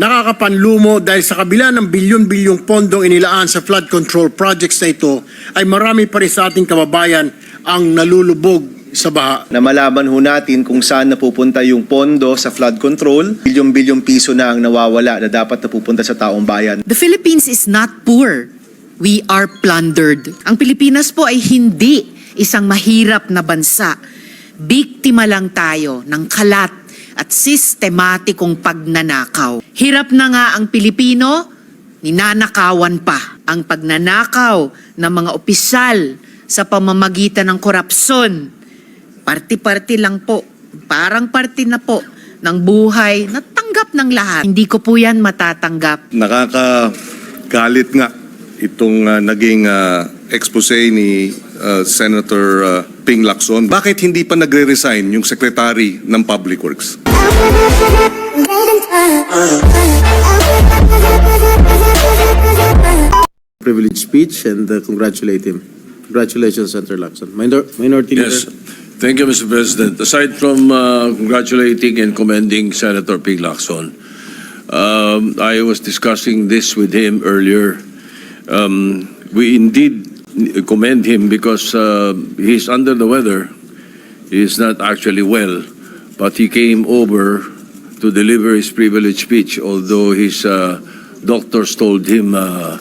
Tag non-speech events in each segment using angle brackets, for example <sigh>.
Nakakapanlumo dahil sa kabila ng bilyon-bilyong pondong inilaan sa flood control projects na ito, ay marami pa rin sa ating kababayan ang nalulubog sa baha. na malaman ho natin kung saan napupunta yung pondo sa flood control. Bilyong-bilyong piso na ang nawawala na dapat napupunta sa taong bayan. The Philippines is not poor. We are plundered. Ang Pilipinas po ay hindi isang mahirap na bansa. Biktima lang tayo ng kalat at sistematikong pagnanakaw. Hirap na nga ang Pilipino, ninanakawan pa. Ang pagnanakaw ng mga opisyal sa pamamagitan ng korupsyon. Parti-parti lang po. Parang parti na po ng buhay na tanggap ng lahat. Hindi ko po yan matatanggap. nakakagalit nga itong ah, naging ah, expose ni ah, Senator ah, Ping Lacson. Bakit hindi pa nagre-resign yung Secretary ng Public Works? privileged speech and uh, congratulate him. Congratulations, Senator Lacson. Minor- Minority Yes. Leader. Thank you, Mr. President. Aside from uh, congratulating and commending Senator Ping Lacson, um, I was discussing this with him earlier. Um, we indeed commend him because uh, he's under the weather. He's not actually well, but he came over to deliver his privilege speech, although his uh, doctors told him uh,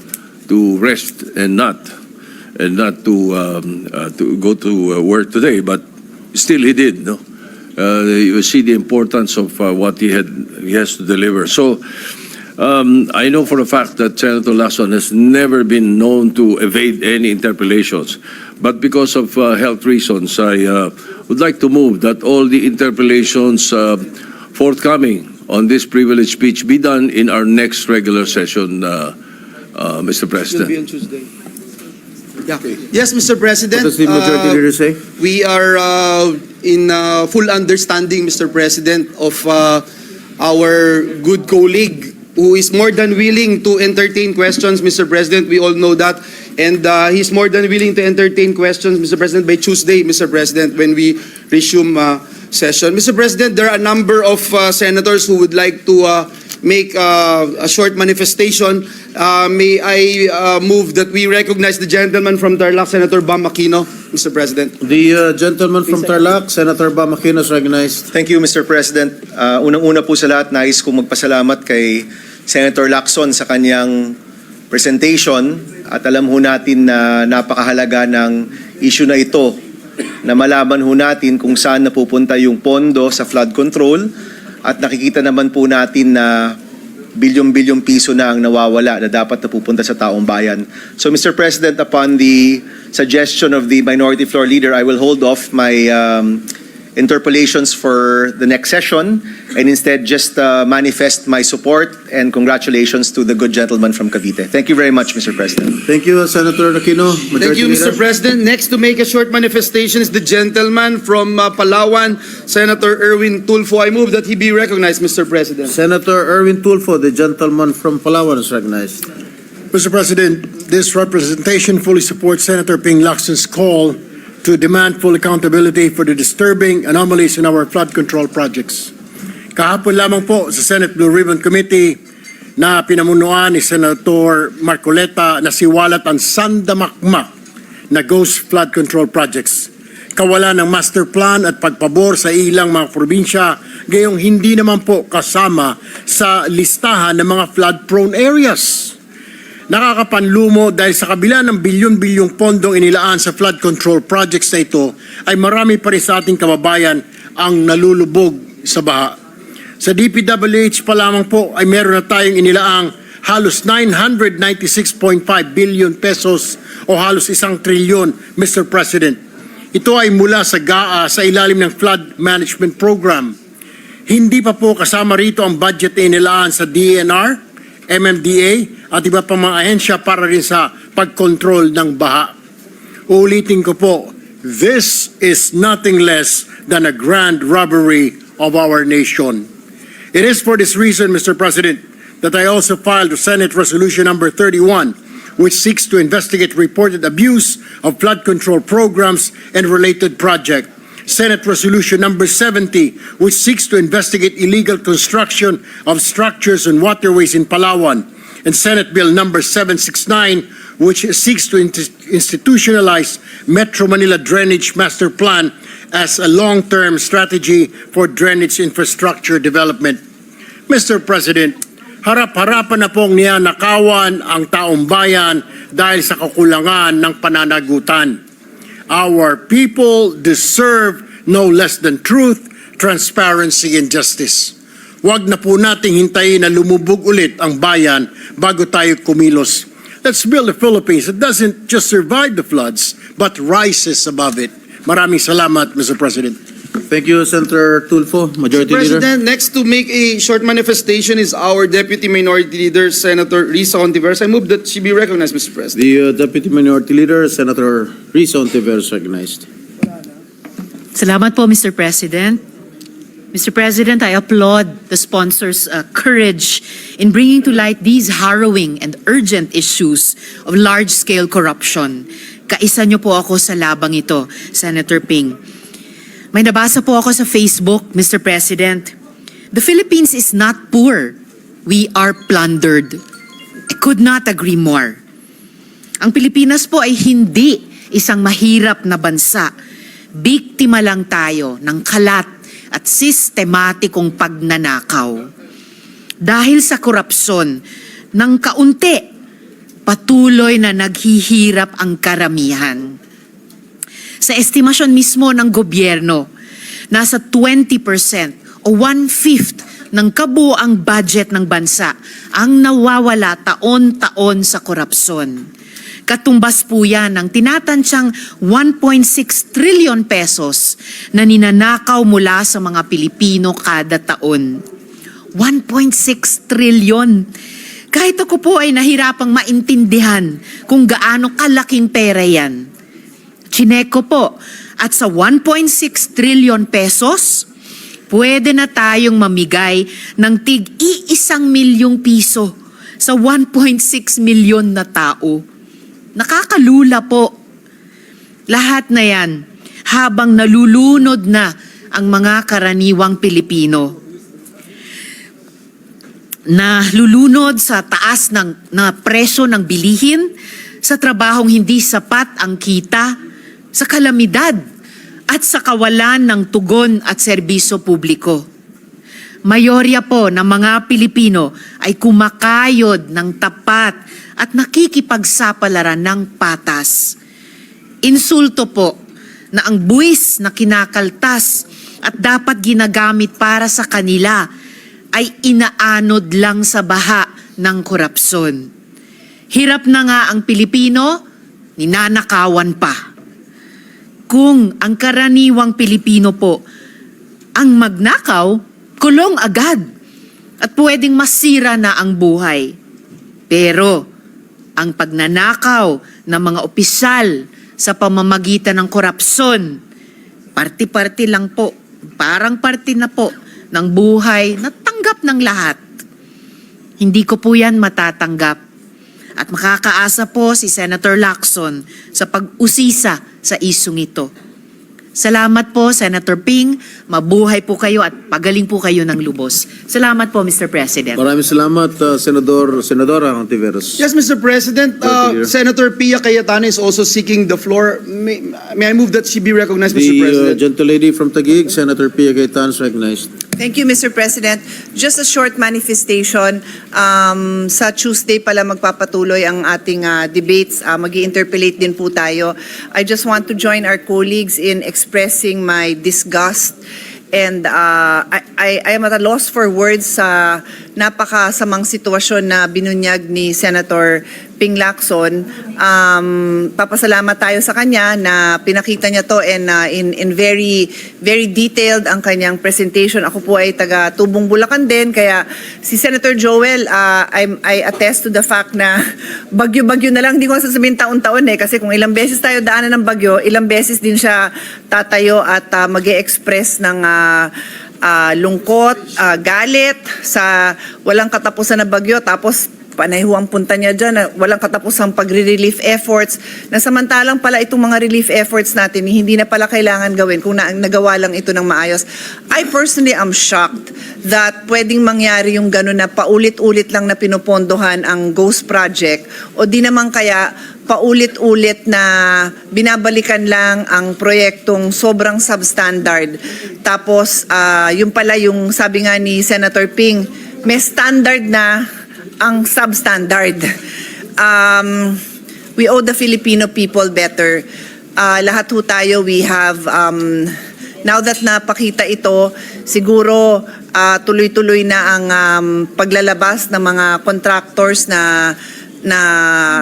to rest and not and not to um, uh, to go to uh, work today, but still he did. No, uh, you see the importance of uh, what he had he has to deliver. So. Um, I know for a fact that Senator Lacson has never been known to evade any interpellations. But because of uh, health reasons, I uh, would like to move that all the interpellations uh, forthcoming on this privilege speech be done in our next regular session, uh, uh, Mr. President. Yeah. Yes, Mr. President. What does the Majority uh, Leader say? We are uh, in uh, full understanding, Mr. President, of uh, our good colleague who is more than willing to entertain questions, Mr. President. We all know that. And uh, he's more than willing to entertain questions, Mr. President, by Tuesday, Mr. President, when we resume uh, session. Mr. President, there are a number of uh, senators who would like to uh, make uh, a short manifestation. Uh, May I uh, move that we recognize the gentleman from Tarlac, Senator Bam Aquino, Mr. President? The uh, gentleman from Tarlac, Senator Bam Aquino is recognized. Thank you, Mr. President. Uh, Unang-una po sa lahat, nais kong magpasalamat kay Senator Lacson sa kanyang presentation at alam ho natin na napakahalaga ng issue na ito na malaman ho natin kung saan napupunta yung pondo sa flood control at nakikita naman po natin na bilyong-bilyong piso na ang nawawala na dapat napupunta sa taong bayan. So Mr. President, upon the suggestion of the Minority Floor Leader, I will hold off my um, interpolations for the next session and instead just uh, manifest my support and congratulations to the good gentleman from Cavite. Thank you very much, Mr. President. Thank you, Senator Aquino. Thank Majority you, Mr. Leader. President. Next to make a short manifestation is the gentleman from uh, Palawan, Senator Erwin Tulfo. I move that he be recognized, Mr. President. Senator Erwin Tulfo, the gentleman from Palawan is recognized. Mr. President, this representation fully supports Senator Ping Lacson's call to demand full accountability for the disturbing anomalies in our flood control projects. Kahapon lamang po sa Senate Blue Ribbon Committee na pinamunuan ni Senator Marcoleta na siwalat ang sandamakmak na ghost flood control projects. Kawalan ng master plan at pagpabor sa ilang mga probinsya gayong hindi naman po kasama sa listahan ng mga flood-prone areas nakakapanlumo dahil sa kabila ng bilyon-bilyong pondong inilaan sa flood control projects na ito ay marami pa rin sa ating kababayan ang nalulubog sa baha. Sa DPWH pa lamang po ay meron na tayong inilaang halos 996.5 billion pesos o halos isang trilyon, Mr. President. Ito ay mula sa GAA sa ilalim ng Flood Management Program. Hindi pa po kasama rito ang budget na inilaan sa DNR, MMDA at iba pang mga ahensya para rin sa pagkontrol ng baha. Uulitin ko po, this is nothing less than a grand robbery of our nation. It is for this reason, Mr. President, that I also filed Senate Resolution Number 31, which seeks to investigate reported abuse of flood control programs and related project. Senate Resolution Number 70, which seeks to investigate illegal construction of structures and waterways in Palawan, and Senate Bill Number 769, which seeks to institutionalize Metro Manila Drainage Master Plan as a long-term strategy for drainage infrastructure development. Mr. President, harap-harapan na pong niyanakawan ang taong bayan dahil sa kakulangan ng pananagutan. Our people deserve no less than truth, transparency, and justice. Huwag na po nating hintayin na lumubog ulit ang bayan bago tayo kumilos. Let's build a Philippines that doesn't just survive the floods, but rises above it. Maraming salamat, Mr. President. Thank you, Senator Tulfo, Majority Leader. President, next to make a short manifestation is our Deputy Minority Leader, Senator Risa Ontiveros. I move that she be recognized, Mr. President. The uh, Deputy Minority Leader, Senator Rizzo Ontiveros, recognized. Salamat po, Mr. President. Mr. President, I applaud the sponsors' uh, courage in bringing to light these harrowing and urgent issues of large-scale corruption. Kaisa niyo po ako sa labang ito, Senator Ping. May nabasa po ako sa Facebook, Mr. President. The Philippines is not poor. We are plundered. I could not agree more. Ang Pilipinas po ay hindi isang mahirap na bansa. Biktima lang tayo ng kalat at sistematikong pagnanakaw. Dahil sa korupsyon, ng kaunti, patuloy na naghihirap ang karamihan. Sa estimasyon mismo ng gobyerno, nasa 20% o one-fifth ng kabuang budget ng bansa ang nawawala taon-taon sa korupsyon. Katumbas po yan ng tinatansyang 1.6 trillion pesos na ninanakaw mula sa mga Pilipino kada taon. 1.6 trillion. Kahit ako po ay nahirapang maintindihan kung gaano kalaking pera yan. Chineko po, at sa 1.6 trillion pesos, pwede na tayong mamigay ng tig iisang milyong piso sa 1.6 milyon na tao. Nakakalula po. Lahat na yan habang nalulunod na ang mga karaniwang Pilipino na lulunod sa taas ng na presyo ng bilihin, sa trabahong hindi sapat ang kita, sa kalamidad at sa kawalan ng tugon at serbisyo publiko. Mayorya po ng mga Pilipino ay kumakayod ng tapat at nakikipagsapalaran ng patas. Insulto po na ang buwis na kinakaltas at dapat ginagamit para sa kanila ay inaanod lang sa baha ng korupsyon. Hirap na nga ang Pilipino, ninanakawan pa. Kung ang karaniwang Pilipino po ang magnakaw, kulong agad at pwedeng masira na ang buhay. Pero ang pagnanakaw ng mga opisyal sa pamamagitan ng korupsyon, parti-parti lang po, parang parti na po ng buhay na tanggap ng lahat. Hindi ko po yan matatanggap. At makakaasa po si Senator Lacson sa pag-usisa sa isong ito. Salamat po, Senator Ping. Mabuhay po kayo at pagaling po kayo ng lubos. Salamat po, Mr. President. Maraming salamat, uh, Senador, Senadora Ontiveros. Yes, Mr. President, uh. Senator Pia Cayetana is also seeking the floor. May, may I move that she be recognized, Mr. The uh, President? gentlelady from Taguig, Senator Pia Cayetano, is recognized. Thank you, Mr. President. Just a short manifestation. Um, sa Tuesday pala magpapatuloy ang ating uh, debates. Uh, mag interpellate din po tayo. I just want to join our colleagues in expressing my disgust and uh, I, I am at a loss for words sa napakasamang sitwasyon na binunyag ni Senator Ping Lacson. Um, papasalamat tayo sa kanya na pinakita niya to and uh, in, in very very detailed ang kanyang presentation. Ako po ay taga Tubong Bulacan din kaya si Senator Joel uh, I, I attest to the fact na <laughs> bagyo-bagyo na lang hindi ko sasabihin taon-taon eh kasi kung ilang beses tayo daanan ng bagyo, ilang beses din siya tatayo at uh, mag express ng uh, uh, lungkot, uh, galit sa walang katapusan na bagyo tapos panay ho ang punta niya dyan, na walang katapusang pagre-relief efforts, na samantalang pala itong mga relief efforts natin, hindi na pala kailangan gawin kung na, nagawa lang ito ng maayos. I personally am shocked that pwedeng mangyari yung gano'n na paulit-ulit lang na pinupondohan ang Ghost Project o di naman kaya paulit-ulit na binabalikan lang ang proyektong sobrang substandard. Tapos, ah, yung pala yung sabi nga ni Senator Ping, may standard na ang substandard. Um, we owe the Filipino people better. Ah, lahat ho tayo, we have, um, now that napakita ito, siguro ah, tuloy-tuloy na ang um, paglalabas ng mga contractors na na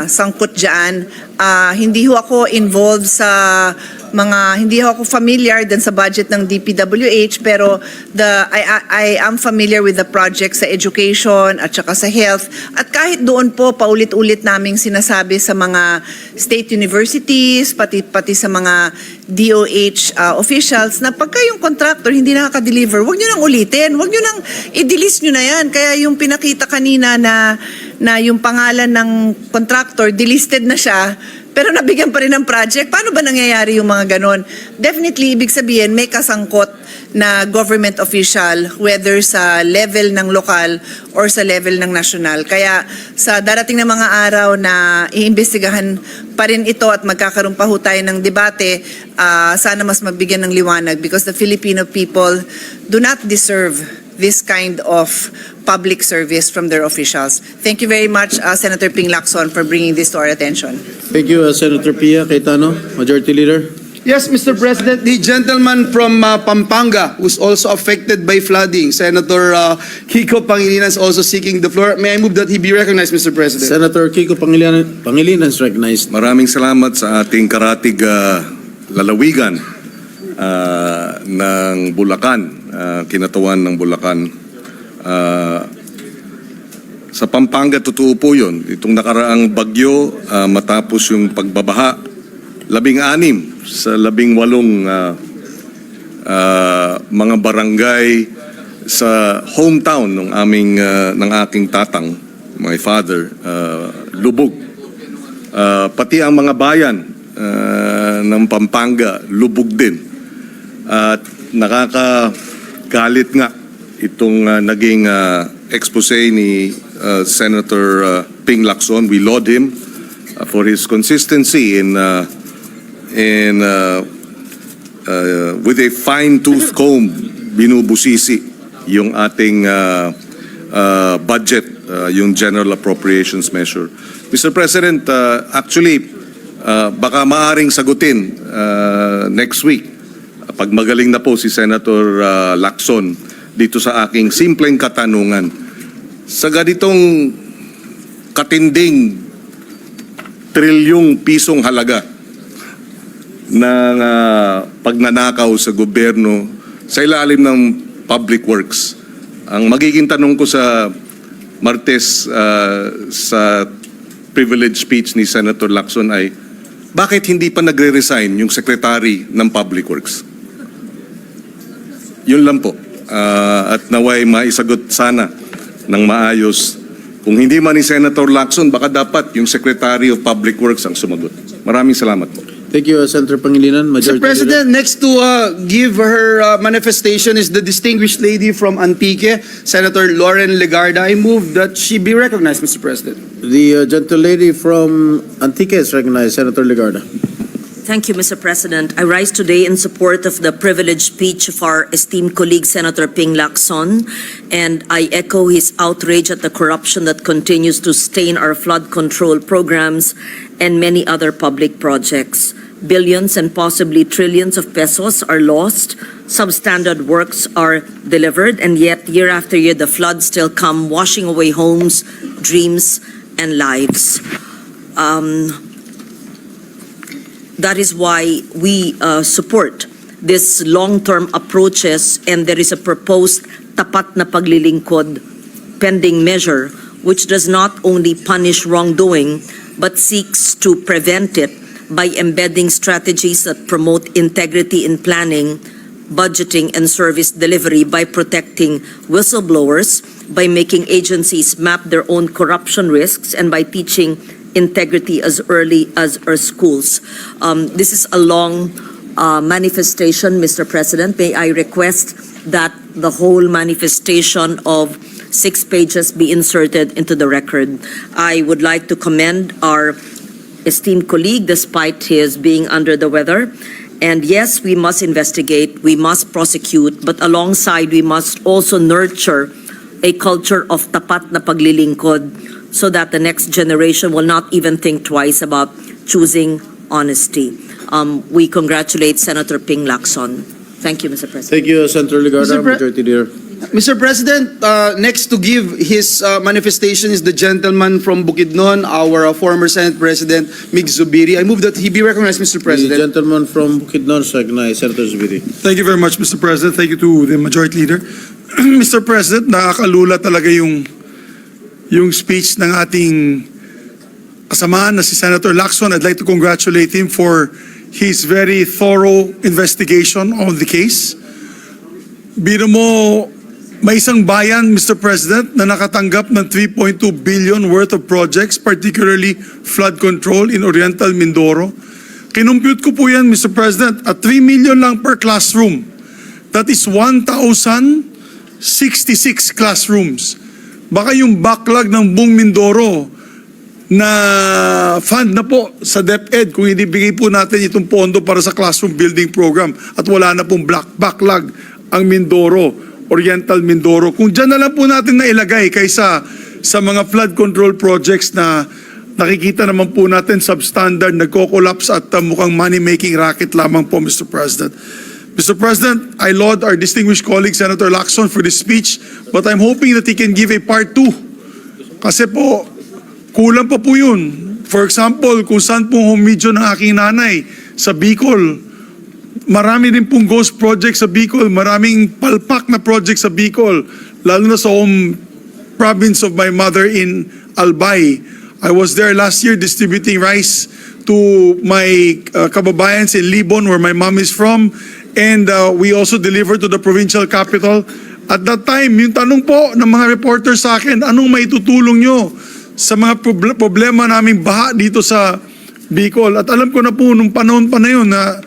sangkot dyan. Ah, hindi ho ako involved sa mga, hindi ako familiar din sa budget ng DPWH, pero the, I, I, I am familiar with the project sa education at saka sa health. At kahit doon po, paulit-ulit naming sinasabi sa mga state universities, pati, pati sa mga DOH ah, officials, na pagka yung contractor hindi nakaka-deliver, huwag nyo nang ulitin, huwag nyo nang i-delist nyo na yan. Kaya yung pinakita kanina na na yung pangalan ng contractor, delisted na siya, pero nabigyan pa rin ng project. Paano ba nangyayari yung mga ganon? Definitely, ibig sabihin, may kasangkot na government official, whether sa level ng lokal or sa level ng national. Kaya sa darating na mga araw na iimbestigahan pa rin ito at magkakaroon pa ho tayo ng debate, ah, sana mas mabigyan ng liwanag because the Filipino people do not deserve this kind of public service from their officials. Thank you very much, uh, Senator Ping Lacson, for bringing this to our attention. Thank you, uh, Senator Pia Cayetano, Majority Leader. Yes, Mr. President, the gentleman from uh, Pampanga who's also affected by flooding, Senator uh, Kiko Pangilinan is also seeking the floor. May I move that he be recognized, Mr. President? Senator Kiko Pangilinan, Pangilinan is recognized. Maraming salamat sa ating karatig ah, lalawigan ah, ng Bulacan, ah, kinatawan ng Bulacan. Ah, sa Pampanga, totoo po yun. Itong nakaraang bagyo, ah, matapos yung pagbabaha, labing anim sa labing walong ah, ah, mga barangay sa hometown ng aming ah, ng aking tatang, my father, ah, lubog. Ah, pati ang mga bayan ah, ng Pampanga, lubog din. At nakakagalit nga itong ah, naging ah, expose ni ah, Senator ah, Ping Lacson. We laud him ah, for his consistency in ah, in ah, ah, with a fine-tooth <laughs> comb binubusisi yung ating ah, ah, budget, ah, yung general appropriations measure. Mr. President, ah, actually, ah, baka maaring sagutin ah, next week pag magaling na po si Senator ah, Lacson dito sa aking simpleng katanungan. Sa ganitong katinding trilyong pisong halaga ng ah, pagnanakaw sa gobyerno sa ilalim ng public works. Ang magiging tanong ko sa Martes ah, sa privilege speech ni Senator Lacson ay bakit hindi pa nagre-resign yung secretary ng public works? Yun lang po. Ah, at naway maisagot sana ng maayos. Kung hindi man ni Senator Lacson, baka dapat yung Secretary of Public Works ang sumagot. Maraming salamat po. Thank you, uh, Senator Pangilinan, Mr. Majority Leader. President, next to uh, give her uh, manifestation is the distinguished lady from Antique, Senator Lauren Legarda. I move that she be recognized, Mr. President. The uh, gentle lady from Antique is recognized, Senator Legarda. Thank you, Mr. President. I rise today in support of the privileged speech of our esteemed colleague, Senator Ping Lacson, and I echo his outrage at the corruption that continues to stain our flood control programs and many other public projects. Billions and possibly trillions of pesos are lost, substandard works are delivered, and yet year after year, the floods still come washing away homes, dreams, and lives. Um, that is why we uh, support this long-term approaches and there is a proposed tapat na paglilingkod pending measure which does not only punish wrongdoing but seeks to prevent it by embedding strategies that promote integrity in planning, budgeting, and service delivery by protecting whistleblowers, by making agencies map their own corruption risks and by teaching integrity as early as our schools. Um, this is a long uh, manifestation, Mr. President. May I request that the whole manifestation of six pages be inserted into the record. I would like to commend our esteemed colleague despite his being under the weather. And yes, we must investigate, we must prosecute, but alongside, we must also nurture a culture of tapat na paglilingkod so that the next generation will not even think twice about choosing honesty. Um, we congratulate Senator Ping Lacson. Thank you, Mr. President. Thank you, Senator Ligarda, Mr. Pre- Majority Leader. Mr. President, uh, next to give his uh, manifestation is the gentleman from Bukidnon, our uh, former Senate President, Mig Zubiri. I move that he be recognized, Mr. The President. gentleman from Bukidnon, recognize Senator Zubiri. Thank you very much, Mr. President. Thank you to the Majority Leader. <clears throat> Mr. President, nakakalula talaga yung yung speech ng ating kasamahan na si Senator Lacson. I'd like to congratulate him for his very thorough investigation of the case. Biro mo, may isang bayan, Mr. President, na nakatanggap ng 3.2 billion worth of projects, particularly flood control in Oriental Mindoro. Kinumpute ko po yan, Mr. President, at 3 million lang per classroom. That is 1,066 classrooms. Baka yung backlog ng buong Mindoro na fund na po sa DepEd kung hindi bigay po natin itong pondo para sa classroom building program at wala na pong black backlog ang Mindoro, Oriental Mindoro. Kung dyan na lang po natin nailagay kaysa sa mga flood control projects na nakikita naman po natin substandard, nagko-collapse at uh, mukhang money-making racket lamang po, Mr. President. Mr. President, I laud our distinguished colleague Senator Lacson for this speech, but I'm hoping that he can give a part two. Kasi po, kulang pa po yun. For example, kung saan po humidyo ng aking nanay sa Bicol, marami din pong ghost project sa Bicol, maraming palpak na project sa Bicol, lalo na sa home province of my mother in Albay. I was there last year distributing rice to my uh, kababayans in Libon where my mom is from and uh, we also delivered to the provincial capital. At that time, yung tanong po ng mga reporters sa akin, anong maitutulong nyo sa mga proble- problema naming baha dito sa Bicol? At alam ko na po nung panahon pa na yun na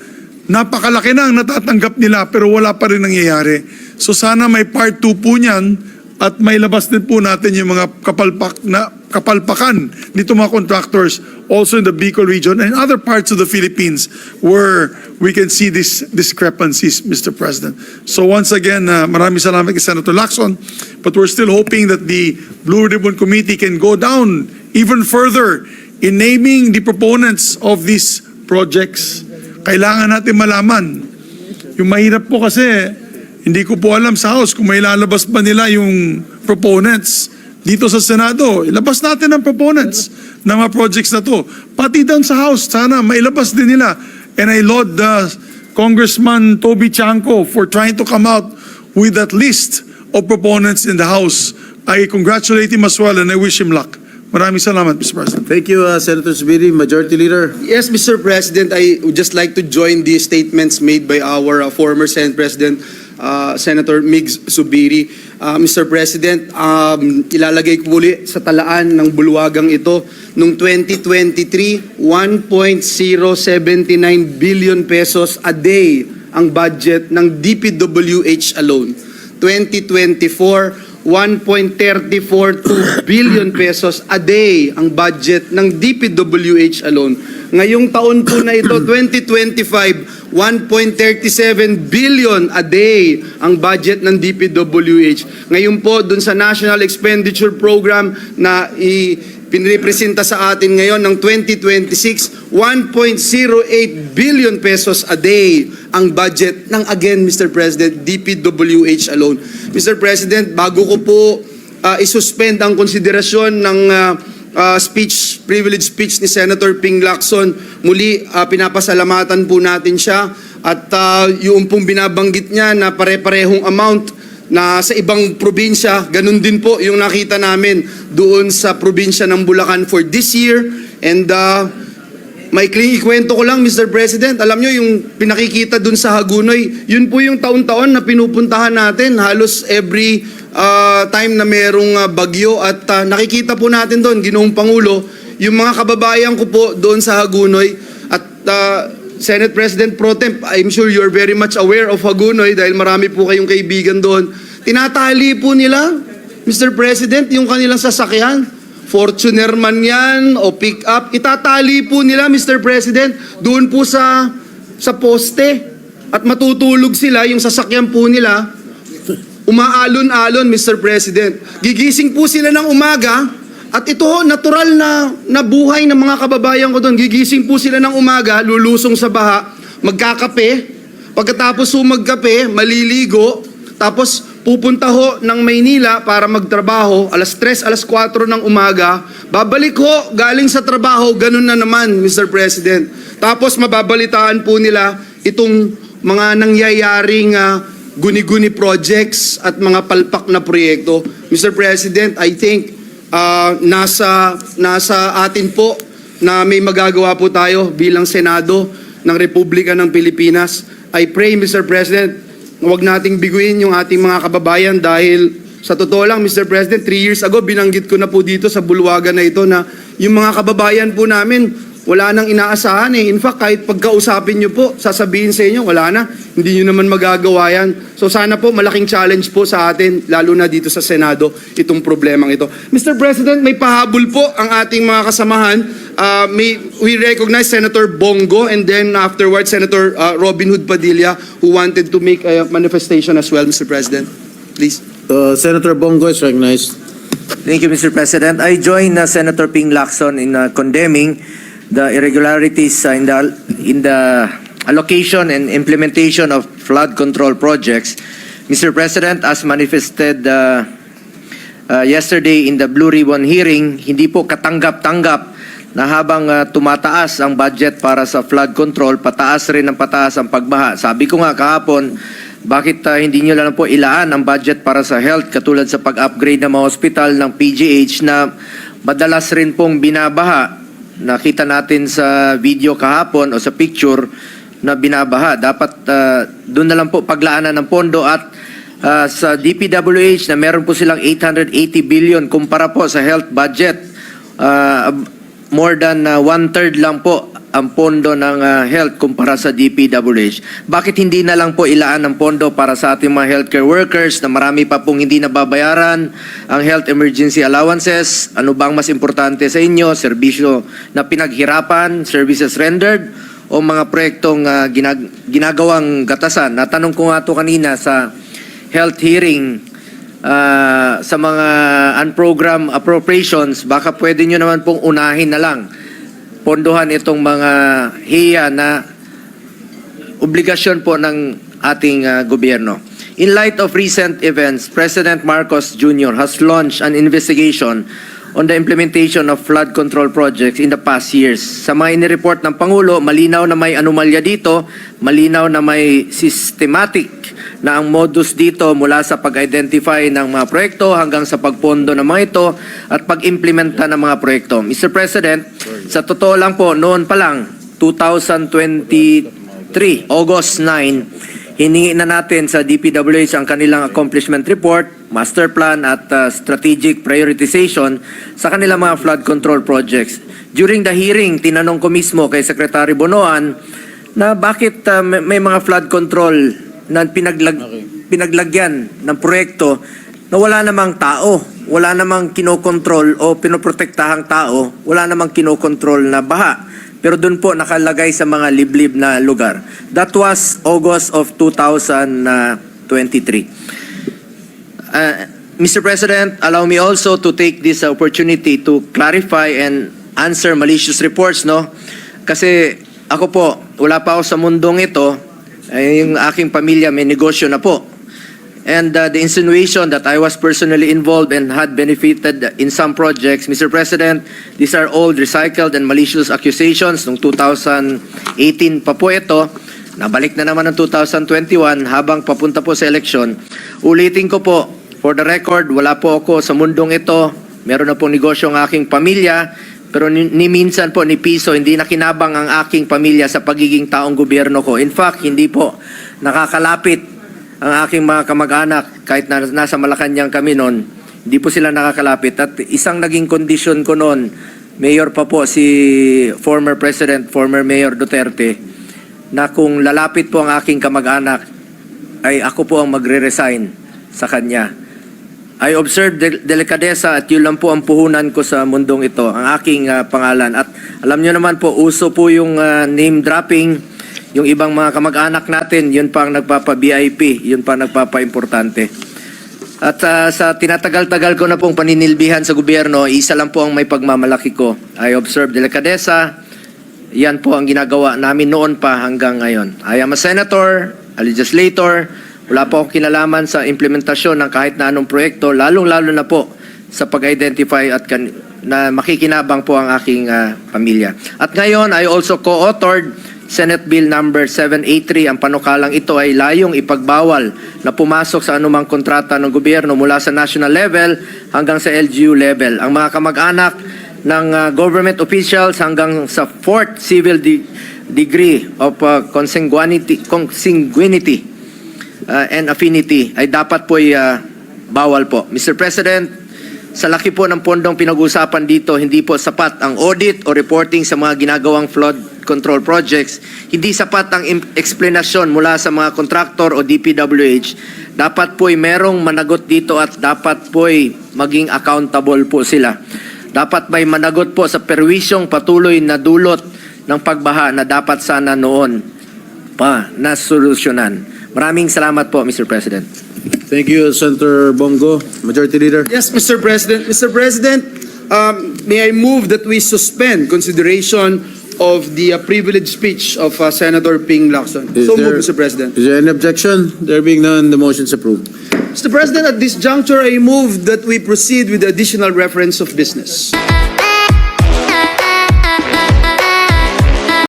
napakalaki na ang natatanggap nila pero wala pa rin nangyayari. So sana may part 2 po niyan at may labas din po natin yung mga kapalpak na kapalpakan nito mga contractors also in the Bicol region and other parts of the Philippines where we can see these discrepancies, Mr. President. So once again, uh, maraming salamat kay Senator Lacson, but we're still hoping that the Blue Ribbon Committee can go down even further in naming the proponents of these projects. Kailangan natin malaman. Yung mahirap po kasi, hindi ko po alam sa House kung may lalabas ba nila yung proponents. Dito sa Senado, ilabas natin ang proponents ng mga projects na to. Pati doon sa House, sana mailabas din nila. And I laud uh, Congressman Toby Chanko for trying to come out with that list of proponents in the House. I congratulate him as well and I wish him luck. Maraming salamat, Mr. President. Thank you, uh, Senator Zubiri, Majority Leader. Yes, Mr. President, I would just like to join the statements made by our uh, former Senate President, uh, Senator Migs Subiri. Uh, Mr. President, um, ilalagay ko muli sa talaan ng bulwagang ito. Noong 2023, 1.079 billion pesos a day ang budget ng DPWH alone. 2024, 1.342 billion pesos a day ang budget ng DPWH alone. Ngayong taon po na ito, <clears throat> 2025, 1.37 billion a day ang budget ng DPWH. Ngayon po, dun sa National Expenditure Program na i pinrepresenta sa atin ngayon ng 2026, 1.08 billion pesos a day ang budget ng again, Mr. President, DPWH alone. Mr. President, bago ko po uh, isuspend ang konsiderasyon ng uh, uh, speech, privilege speech ni Senator Ping Lacson, muli uh, pinapasalamatan po natin siya at uh, yung pong binabanggit niya na pare-parehong amount na sa ibang probinsya, ganun din po yung nakita namin doon sa probinsya ng Bulacan for this year. And uh, may kling ikwento ko lang, Mr. President. Alam nyo, yung pinakikita doon sa Hagunoy, yun po yung taon-taon na pinupuntahan natin. Halos every ah, time na merong ah, bagyo at ah, nakikita po natin doon, Ginoong Pangulo, yung mga kababayan ko po doon sa Hagunoy at ah, Senate President Pro Temp, I'm sure you're very much aware of Hagunoy dahil marami po kayong kaibigan doon. Tinatali po nila, Mr. President, yung kanilang sasakyan. Fortuner man yan o pick up, itatali po nila, Mr. President, doon po sa sa poste at matutulog sila yung sasakyan po nila umaalon-alon, Mr. President. Gigising po sila ng umaga at ito natural na, na buhay ng mga kababayan ko doon. Gigising po sila ng umaga, lulusong sa baha, magkakape. Pagkatapos ho magkape, maliligo. Tapos pupunta ho ng Maynila para magtrabaho, alas 3, alas 4 ng umaga. Babalik ho, galing sa trabaho, ganun na naman, Mr. President. Tapos mababalitaan po nila itong mga nangyayaring ah, guni-guni projects at mga palpak na proyekto. Mr. President, I think uh, nasa, nasa atin po na may magagawa po tayo bilang Senado ng Republika ng Pilipinas. I pray, Mr. President, huwag nating biguin yung ating mga kababayan dahil sa totoo lang, Mr. President, three years ago, binanggit ko na po dito sa bulwagan na ito na yung mga kababayan po namin, wala nang inaasahan eh. In fact, kahit pagkausapin nyo po, sasabihin sa inyo, wala na. Hindi nyo naman magagawa yan. So sana po, malaking challenge po sa atin, lalo na dito sa Senado, itong problemang ito. Mr. President, may pahabol po ang ating mga kasamahan. Uh, may, we recognize Senator Bongo and then afterwards, Senator uh, Robin Hood Padilla, who wanted to make a manifestation as well, Mr. President. Please. Uh, Senator Bongo is recognized. Thank you, Mr. President. I join uh, Senator Ping Lacson in uh, condemning the irregularities uh, in the in the allocation and implementation of flood control projects. Mr. President, as manifested uh, uh, yesterday in the Blue Ribbon hearing, hindi po katanggap-tanggap na habang uh, tumataas ang budget para sa flood control, pataas rin ang pataas ang pagbaha. Sabi ko nga kahapon, bakit uh, hindi nyo lang po ilaan ang budget para sa health katulad sa pag-upgrade ng mga hospital ng PGH na madalas rin pong binabaha. Nakita natin sa video kahapon o sa picture na binabaha. Dapat uh, doon na lang po paglaanan ng pondo at uh, sa DPWH na meron po silang 880 billion kumpara po sa health budget. Uh, more than uh, one-third lang po ang pondo ng uh, health kumpara sa DPWH. Bakit hindi na lang po ilaan ng pondo para sa ating mga healthcare workers na marami pa pong hindi nababayaran ang health emergency allowances? Ano bang mas importante sa inyo? Serbisyo na pinaghirapan, services rendered, o mga proyektong uh, ginag- ginagawang gatasan? Natanong ko nga to kanina sa health hearing uh, sa mga unprogrammed appropriations, baka pwede nyo naman pong unahin na lang pondohan itong mga hiya na obligasyon po ng ating uh, gobyerno. In light of recent events, President Marcos Jr. has launched an investigation on the implementation of flood control projects in the past years. Sa mga inireport ng Pangulo, malinaw na may anomalya dito, malinaw na may systematic na ang modus dito mula sa pag-identify ng mga proyekto hanggang sa pagpondo ng mga ito at pag-implementa ng mga proyekto. Mr. President, sa totoo lang po, noon pa lang, 2023, August 9, hiningi na natin sa DPWH ang kanilang accomplishment report, master plan at uh, strategic prioritization sa kanilang mga flood control projects. During the hearing, tinanong ko mismo kay Secretary Bonoan na bakit uh, may, may mga flood control na pinaglag, pinaglagyan ng proyekto na wala namang tao, wala namang kinokontrol o pinoprotektahang tao, wala namang kinokontrol na baha. Pero doon po nakalagay sa mga liblib na lugar. That was August of 2023. Uh, Mr. President, allow me also to take this opportunity to clarify and answer malicious reports, no? Kasi ako po, wala pa ako sa mundong ito. Eh, yung aking pamilya may negosyo na po. And uh, the insinuation that I was personally involved and had benefited in some projects, Mr. President, these are all recycled and malicious accusations. Noong 2018 pa po ito, nabalik na naman ng 2021 habang papunta po sa eleksyon. Ulitin ko po, for the record, wala po ako sa mundong ito. Meron na po negosyo ang aking pamilya. Pero ni, ni minsan po, ni Piso, hindi nakinabang ang aking pamilya sa pagiging taong gobyerno ko. In fact, hindi po nakakalapit ang aking mga kamag-anak, kahit na nasa Malacanang kami noon, hindi po sila nakakalapit. At isang naging kondisyon ko noon, Mayor pa po si former President, former Mayor Duterte, na kung lalapit po ang aking kamag-anak, ay ako po ang magre-resign sa kanya. I observed del- delikadesa at yun lang po ang puhunan ko sa mundong ito, ang aking ah, pangalan. At alam nyo naman po, uso po yung ah, name dropping, yung ibang mga kamag-anak natin, yun pa ang nagpapa-VIP, yun pa ang nagpapa-importante. At ah, sa tinatagal-tagal ko na pong paninilbihan sa gobyerno, isa lang po ang may pagmamalaki ko. I observe delikadesa, yan po ang ginagawa namin noon pa hanggang ngayon. I am a senator, a legislator, wala po akong kinalaman sa implementasyon ng kahit na anong proyekto, lalong-lalo na po sa pag-identify at na makikinabang po ang aking ah, pamilya. At ngayon, I also co-authored Senate Bill number 783. Ang panukalang ito ay layong ipagbawal na pumasok sa anumang kontrata ng gobyerno mula sa national level hanggang sa LGU level. Ang mga kamag-anak ng uh, government officials hanggang sa fourth civil de- degree of uh, consanguinity, consanguinity uh, and affinity ay dapat po uh, bawal po. Mr. President, sa laki po ng pondong pinag-uusapan dito, hindi po sapat ang audit o reporting sa mga ginagawang flood control projects. Hindi sapat ang explanation mula sa mga kontraktor o DPWH. Dapat po'y merong managot dito at dapat po'y maging accountable po sila. Dapat may managot po sa perwisyong patuloy na dulot ng pagbaha na dapat sana noon pa na solusyonan. Maraming salamat po, Mr. President. Thank you, Senator Bongo. Majority Leader. Yes, Mr. President. Mr. President, um, may I move that we suspend consideration of the uh, privileged speech of uh, Senator Ping Lacson. Is So there- moved, Mr. President. Is there any objection? There being none, the motion is approved. Mr. President, at this juncture, I move that we proceed with the additional reference of business.